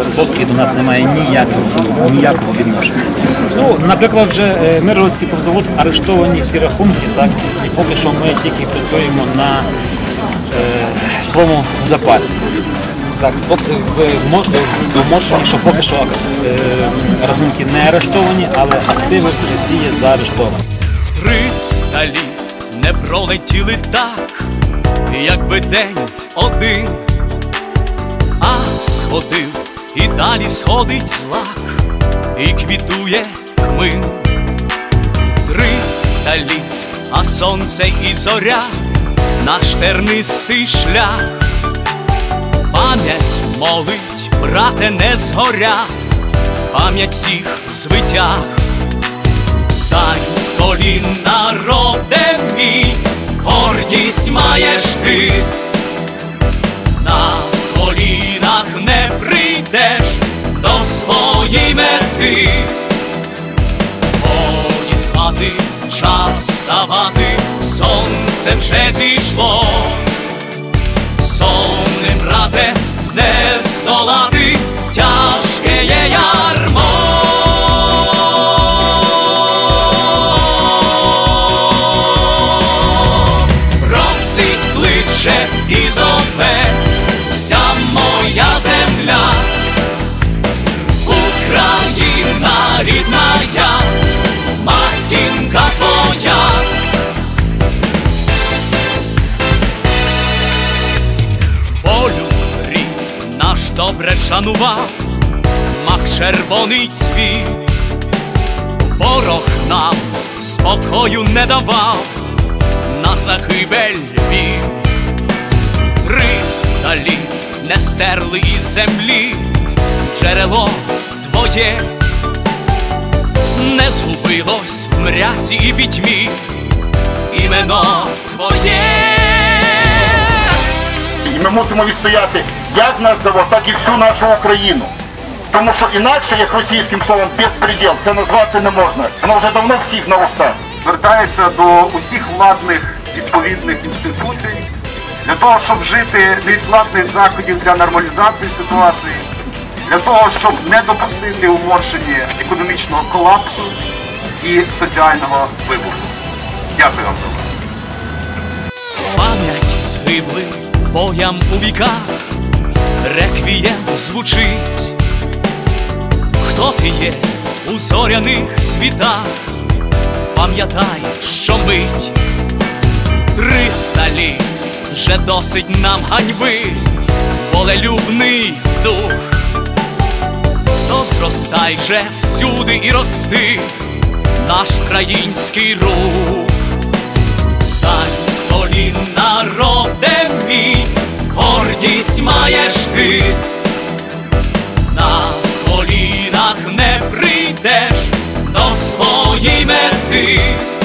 Березовський до нас не має ніякого, ніякого відношення. Ну, наприклад, вже е, Миргородський завод арештовані всі рахунки, так, і поки що ми тільки працюємо на е, своєму запасі. Так, поки в, в Мошені, що поки що е, рахунки не арештовані, але активи є заарештовані. Триста літ не пролетіли так, якби день один, а сходив і далі сходить злак, і квітує кмин. Триста літ, а сонце і зоря, наш тернистий шлях. Пам'ять молить, брате, не згоря, пам'ять всіх звитях. Стань з колін, народе мій, гордість маєш ти, своєї мети. Годі спати, час ставати, сонце вже зійшло. Сонним, брате, не здолати тяжке є ярмо. Просить, кличе і зове добре шанував, мак червоний цвіт, ворог нам спокою не давав, на загибель вів. Триста літ не стерли із землі, джерело твоє не згубилось в мряці і пітьмі, імено твоє. І ми мусимо відстояти як наш завод, так і всю нашу Україну. Тому що інакше, як російським словом, безпреділ, це назвати не можна. Воно вже давно всіх на устах. звертається до усіх владних відповідних інституцій для того, щоб вжити невідкладних заходів для нормалізації ситуації, для того, щоб не допустити уморшення економічного колапсу і соціального вибуху. Дякую вам. за увагу. Пам'ять згиблим боям у віках, звучить, хто ти є у зоряних світах, пам'ятай, що мить, триста літ вже досить нам ганьби, волелюбний дух, то зростай же всюди і рости, наш український рух. Стань з колін, народе мій, гордість маєш ти, колінах не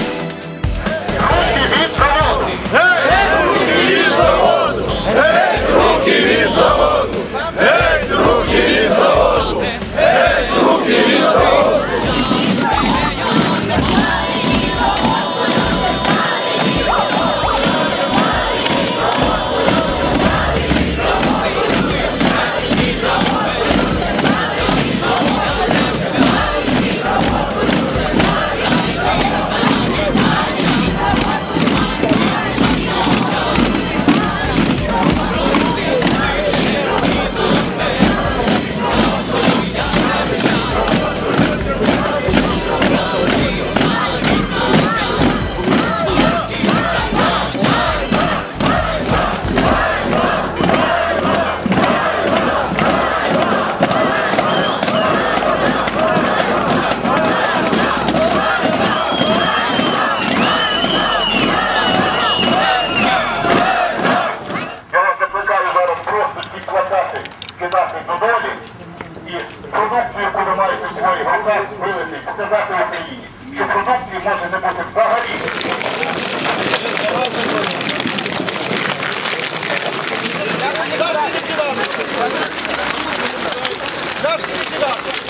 зброї в вилити, показати Україні, що продукції може не бути взагалі. Завжди відділати! Завжди відділати!